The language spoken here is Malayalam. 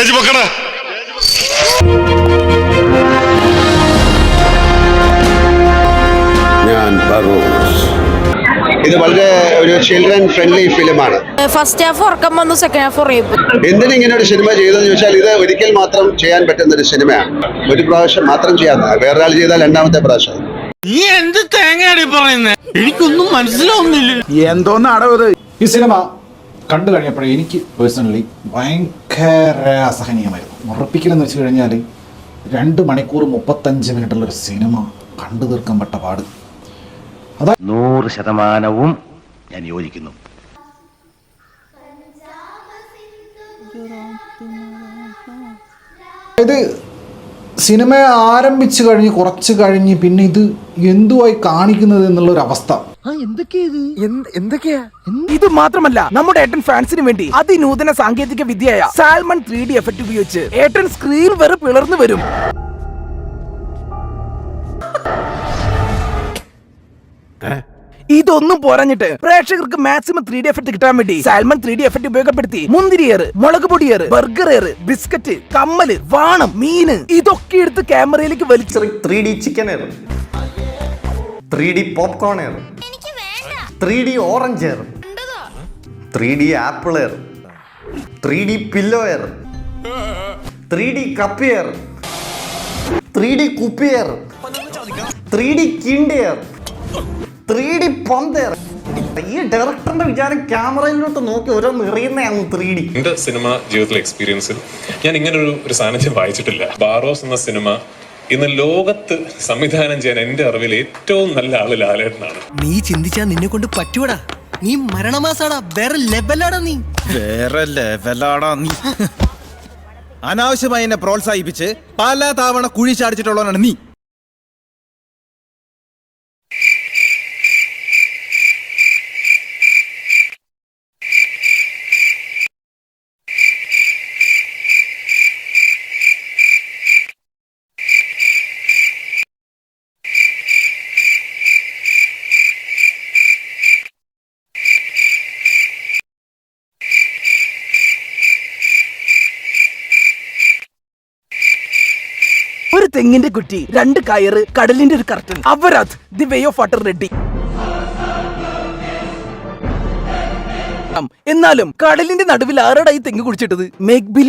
സ്റ്റേജ് പൊക്കടാ. ഞാൻ ഫറൂഖ് ഇത് വളരെ ഒരു ചിൽഡ്രൻ ഫ്രണ്ട്ലി ഫിലിമാണ് ഫസ്റ്റ് ഹാഫ് ഉറക്കം വന്നു സെക്കൻഡ് ഹാഫ് ഉറയിപ്പ് എന്തിന് ഇങ്ങനെ ഒരു സിനിമ ചെയ്തതെന്ന് ചോദിച്ചാൽ ഇത് ഒരിക്കൽ മാത്രം ചെയ്യാൻ പറ്റുന്ന ഒരു സിനിമയാണ് ഒരു പ്രാവശ്യം മാത്രം ചെയ്യാത്ത വേറൊരാൾ ചെയ്താൽ രണ്ടാമത്തെ പ്രാവശ്യം. നീ എന്ത് തേങ്ങയാണ് പറയുന്നത് എനിക്കൊന്നും മനസ്സിലാവുന്നില്ല. എന്തോന്നാടോ ഇത്? ഈ സിനിമ കണ്ടു കഴിഞ്ഞപ്പോഴേ എനിക്ക് പേഴ്സണലി ഭയങ്കര അസഹനീയമായിരുന്നു. ഉറപ്പിക്കലെന്ന് വെച്ച് കഴിഞ്ഞാൽ രണ്ട് മണിക്കൂർ മുപ്പത്തഞ്ച് മിനിറ്റുള്ളൊരു സിനിമ കണ്ടു തീർക്കാൻ പെട്ട പാട്. നൂറ് ശതമാനവും ഞാൻ യോജിക്കുന്നു. അതായത് സിനിമ ആരംഭിച്ചു കഴിഞ്ഞ് കുറച്ച് കഴിഞ്ഞ് പിന്നെ ഇത് എന്തുവായി കാണിക്കുന്നത് എന്നുള്ളൊരു അവസ്ഥ. ഇത്? മാത്രമല്ല നമ്മുടെ ഏട്ടൻ ഫാൻസിന് വേണ്ടി അതിനൂതന സാങ്കേതിക വിദ്യയായ സാൽമൺ ത്രീ ഡി എഫക്ട് ഉപയോഗിച്ച് ഏട്ടൻ സ്ക്രീൻ വരെ പിളർന്നു വരും. ഇതൊന്നും പോരാഞ്ഞിട്ട് പ്രേക്ഷകർക്ക് മാക്സിമം ത്രീ ഡി എഫക്ട് കിട്ടാൻ വേണ്ടി സാൽമൺ ത്രീ ഡി എഫക്ട് ഉപയോഗപ്പെടുത്തി മുന്തിരിയേറ് മുളക് പൊടിയേറ് ബർഗർ ഏറ് ബിസ്ക്കറ്റ് കമ്മൽ വാണം മീന് ഇതൊക്കെ എടുത്ത് ക്യാമറയിലേക്ക് വലിച്ചു three D chicken air three D popcorn air three D orange air three D apple air three D pillow air three D cup air three D കുപ്പി എയർ ത്രീ ഡി കിണ്ടി എയർ ത്രീ ഡി പന്ത്. ഈ ഡയറക്ടറിന്റെ വിചാരം ക്യാമറയിലോട്ട് നോക്കി ഓരോ നിറയുന്നതാണ് ത്രീ ഡി. എന്റെ സിനിമ ജീവിതത്തിലെ എക്സ്പീരിയൻസിൽ ഞാൻ ഇങ്ങനെ ഒരു ഒരു സാന്നിധ്യം വായിച്ചിട്ടില്ല. ബാറോസ് എന്ന സിനിമ ഇന്ന് ലോകത്ത് സംവിധാനം ചെയ്യാൻ എന്റെ അറിവിൽ ഏറ്റവും നല്ല ആൾ ലാലേട്ടനാണ്. നീ ചിന്തിച്ചാ നിന്നെ കൊണ്ട് പറ്റൂടാ നീ മരണമാസാടാ. വേറെ ലെവലാടാ നീ. വേറെ ലെവലാടാ നീ. അനാവശ്യമായി എന്നെ പ്രോത്സാഹിപ്പിച്ച് പല തവണ കുഴി ചാടിച്ചിട്ടുള്ളവനാണ് നീ. ഒരു തെങ്ങിന്റെ കുറ്റി രണ്ട് കയറ് കടലിന്റെ ഒരു curtain അവരാത് the way of water ready എന്നാലും കടലിന്റെ നടുവിൽ ആരടായി തെങ്ങ് കുടിച്ചിട്ടത് മേഘ്ബിലി